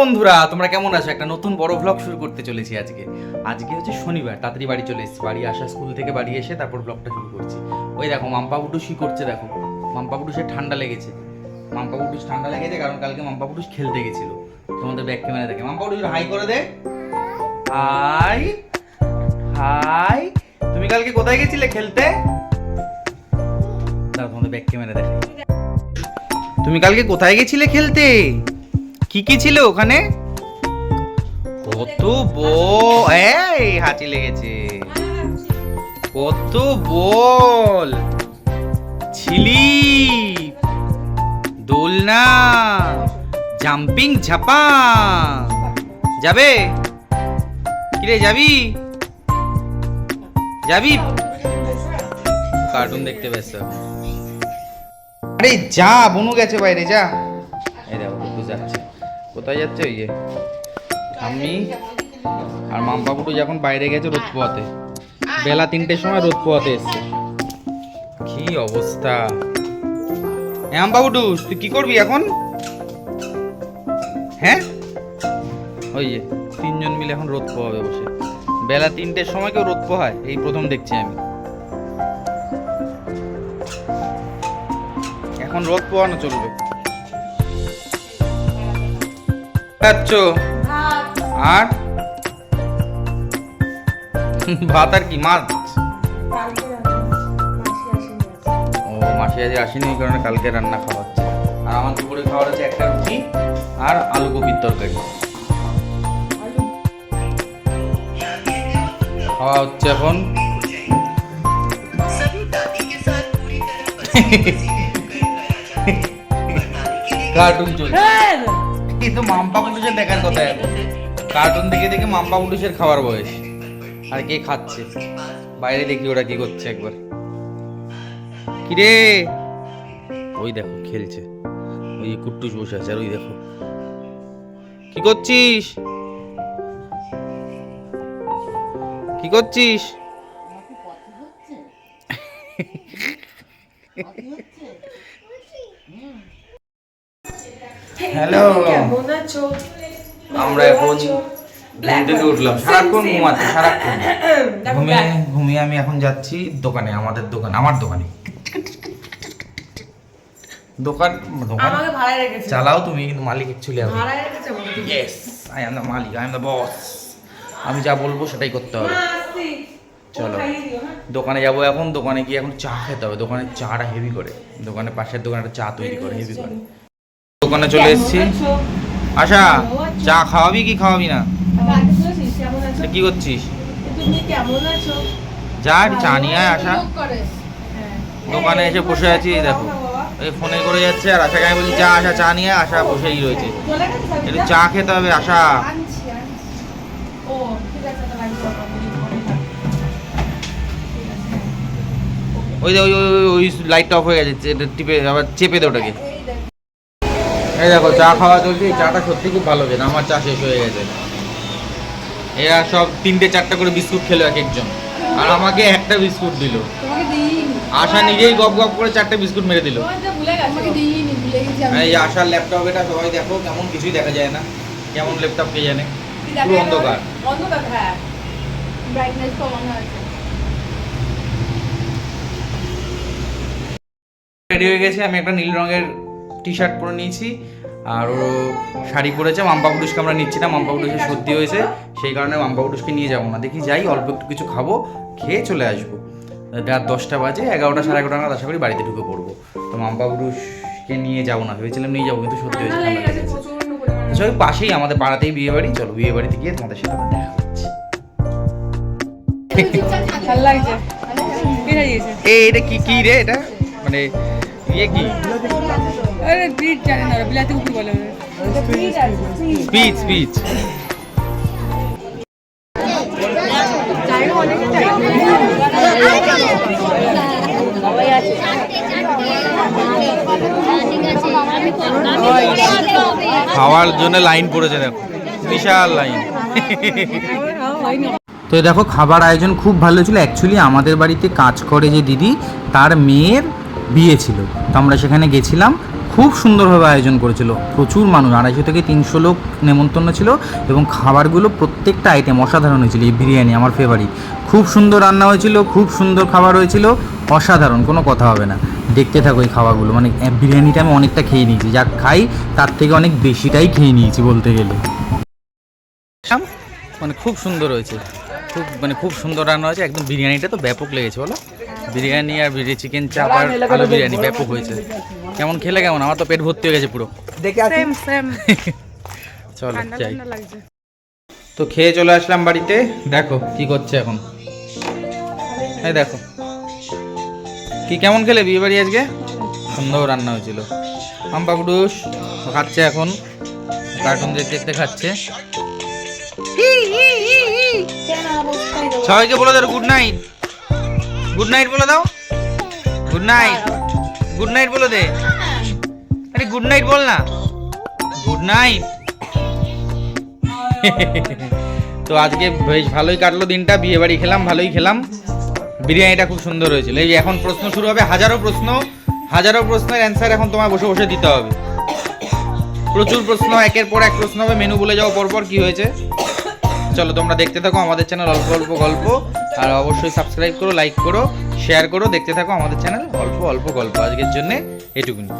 বন্ধুরা, তোমরা কেমন আছো? একটা নতুন বড় ভ্লগ শুরু করতে চলেছি আজকে। আজকে হচ্ছে শনিবার, তাড়াতাড়ি বাড়ি চলে এসেছি। বাড়ি আসা, স্কুল থেকে বাড়ি এসে তারপর ব্লগটা শুরু করছি। ওই দেখো, মাম্পা বুটুস কি করছে দেখো। মাম্পা বুটুসের ঠান্ডা লেগেছে। মাম্পা বুটুস ঠান্ডা লেগেছে কারণ কালকে মাম্পা বুটুস খেলতে গেছিল। তোমাদের ব্যাক ক্যামেরা দেখে। মাম্পা বুটুস হাই করে দে। হাই হাই তুমি কালকে কোথায় গেছিলে খেলতে? তোমাদের ব্যাক ক্যামেরা দেখে তুমি কালকে কোথায় গেছিলে খেলতে? কি কি ছিল ওখানে? কত এই, হাঁচি লেগেছে। কত বল। ছিলি। দোলনা। জাম্পিং ঝাপা। যাবে? কিরে, যাবি? যাবি? কার্টুন দেখতে ব্যস্ত। আরে, যা, বনু গেছে বাইরে, যা। এই দেখো যাচ্ছে কোথায় যাচ্ছে ওই যে? আমি আর মাম্পা কুটু যখন বাইরে গেছে রোদ পোয়াতে বেলা তিনটের সময় রোদ পোয়াতে এসছে। কি অবস্থা? হ্যাঁ কুটু তুই কি করবি এখন? হ্যাঁ? ওই যে, তিনজন মিলে এখন রোদ পোহাবে বসে। বেলা তিনটের সময় কেউ রোদ পোহায় এই প্রথম দেখছি আমি। এখন রোদ পোহানো চলবে। খাচ্ছ আর? ভাত আর কি মাছ? ও মাসি আজ আসেনি ওই কারণে কালকে রান্না খাওয়া হচ্ছে। আর আমার দুপুরে খাওয়া হচ্ছে একটা রুটি আর আলু কপির তরকারি। খাওয়া হচ্ছে এখন। কার্টুন চলছে। এই তো মাম্পা পুলিশের দেখার কথা এখন কার্টুন দেখে দেখে মাম্পা পুলিশের খাওয়ার বয়স। আর কে খাচ্ছে? বাইরে দেখি ওরা কি করছে একবার। কিরে? ওই দেখো, খেলছে। ওই কুট্টুস বসে আছে, আর ওই দেখো। কি করছিস? কি করছিস? হ্যালো কেমন আছো? আমরা এখন ঘুম থেকে উঠলাম। সারাক্ষণ ঘুমাতে সারাক্ষণ। ঘুমিয়ে ঘুমিয়ে আমি এখন যাচ্ছি দোকানে আমাদের দোকান আমার দোকানে। দোকান দোকান? আমাকে ভাড়ায় রেখেছে। চালাও তুমি কিন্তু মালিক অ্যাকচুয়ালি আমি ভাড়ায় রেখেছে আমাকে ইয়েস আই এম দ্য মালিক আই এম দ্য বস আমি যা বলব সেটাই করতে হবে। চলো। হ্যাঁ? দোকানে যাব এখন দোকানে গিয়ে এখন চা খেতে হবে। দোকানে চাটা হেভি করে। দোকানের পাশের দোকানে চা তৈরি করে হেভি করে। দোকানে চলে এসেছি আশা চা খাওয়াবি কি খাওয়াবি না কি করছিস যা চা নিয়ে আয় আশা হ্যাঁ। দোকানে এসে বসে আছি দেখো এই ফোনে করে যাচ্ছে আর আশাকে আমি বলছি চা আশা চা নিয়ে আশা বসেই রয়েছে একটু চা খেতে হবে আশা হ্যাঁ। যে ওই ওই- ওই লাইটটা অফ হয়ে গেছে টিপে আবার চেপে দে ওটাকে এই দেখো চা খাওয়া চলছে এই চাটা সত্যি খুব ভালো খেতে আমার চা শেষ হয়ে গেছে এরা সব তিনটে চারটা করে বিস্কুট খেলো এক একজন আর আমাকে একটা বিস্কুট দিল তোমাকে দিইনি। আশা নিজেই গপ গপ করে চারটে বিস্কুট মেরে দিল তোমাকে তো ভুলে গেছো। আমাকে দিইনি, ভুলে গেছি আমি। এই আশার ল্যাপটপ এটা সবাই দেখো কেমন কিছুই দেখা যায় না কেমন ল্যাপটপ কে জানে পুরো অন্ধকার অন্ধকার, হ্যাঁ। কমানো আছে। রেডি হয়ে গেছে আমি একটা নীল রঙের টি শার্ট পরে নিয়েছি, আর ও শাড়ি পরেছে, মাম্পা পুরুষকে আমরা নিচ্ছি না, মাম্পা পুরুষের সর্দি হয়েছে, সেই কারণে মাম্পা পুরুষকে নিয়ে যাব না। দেখি যাই, অল্প একটু কিছু খাব, খেয়ে চলে আসব। রাত দশটা বাজে, এগারোটা সাড়ে এগারোটা নাগাদ আশা করি বাড়িতে ঢুকে পড়ব। তো মাম্পা পুরুষকে নিয়ে যাব না, ভেবেছিলাম নিয়ে যাব, কিন্তু সত্যি হয়েছে, ঠান্ডা সবাই পাশেই আমাদের পাড়াতেই বিয়ে বাড়ি, চলো বিয়ে বাড়িতে গিয়ে তোমাদের সাথে দেখা হচ্ছে। ভালো লাগছে কে সাজিয়েছে এ এটা কি কি রে এটা? মানে ইয়ে কি আরে বিট জানে না বিলাতি কুকুর বলে স্পিচ স্পিচ খাওয়ার জন্য লাইন পড়েছে দেখো। বিশাল লাইন। তো দেখো খাবার আয়োজন খুব ভালো ছিল। অ্যাকচুয়ালি আমাদের বাড়িতে কাজ করে যে দিদি তার মেয়ের বিয়ে ছিল। তো আমরা সেখানে গেছিলাম। খুব সুন্দরভাবে আয়োজন করেছিল। প্রচুর মানুষ, আড়াইশো থেকে তিনশো লোক নেমন্তন্ন ছিল এবং খাবারগুলো প্রত্যেকটা আইটেম অসাধারণ হয়েছিল। এই বিরিয়ানি আমার ফেভারিট খুব সুন্দর রান্না হয়েছিল, খুব সুন্দর খাবার হয়েছিল। অসাধারণ, কোনো কথা হবে না। দেখতে থাকো এই খাবারগুলো। মানে বিরিয়ানিটা আমি অনেকটা খেয়ে নিয়েছি। যা খাই, তার থেকে অনেক বেশিটাই খেয়ে নিয়েছি বলতে গেলে। মানে খুব সুন্দর হয়েছে। খুব মানে খুব সুন্দর রান্না হয়েছে। একদম বিরিয়ানিটা তো ব্যাপক লেগেছে, বলো। বিরিয়ানি আর বিরিয়ানি চিকেন চাপ আর আলু বিরিয়ানি ব্যাপক হয়েছে। কেমন খেলে কেমন? আমার তো পেট ভর্তি হয়ে গেছে পুরো। সেম সেম চলো যাই। তো খেয়ে চলে আসলাম বাড়িতে। দেখো কি করছে এখন। এই দেখো। কি কেমন খেলে বিয়ে বাড়ি আজকে? সুন্দর রান্না হয়েছিল। আম পাকুডুস খাচ্ছে এখন। কার্টুন দেখতে দেখতে খাচ্ছে। সবাইকে বলে দাও গুড নাইট গুড নাইট বলে দাও। গুড নাইট গুড নাইট বলে দে। আরে গুড নাইট বল না। গুড নাইট তো আজকে বেশ ভালোই কাটলো দিনটা, বিয়ে বাড়ি খেলাম, ভালোই খেলাম। বিরিয়ানিটা খুব সুন্দর হয়েছিল। এই এখন প্রশ্ন শুরু হবে, হাজারো প্রশ্ন। হাজারো প্রশ্নের অ্যান্সার এখন তোমায় বসে বসে দিতে হবে। প্রচুর প্রশ্ন, একের পর এক প্রশ্ন হবে মেনু বলে যাও পরপর কি হয়েছে। চলো তোমরা দেখতে থাকো আমাদের চ্যানেল অল্প অল্প গল্প। আর অবশ্যই সাবস্ক্রাইব করো লাইক করো শেয়ার করো। দেখতে থাকো আমাদের চ্যানেল অল্প অল্প গল্প আজকের জন্যে এটুকুনি।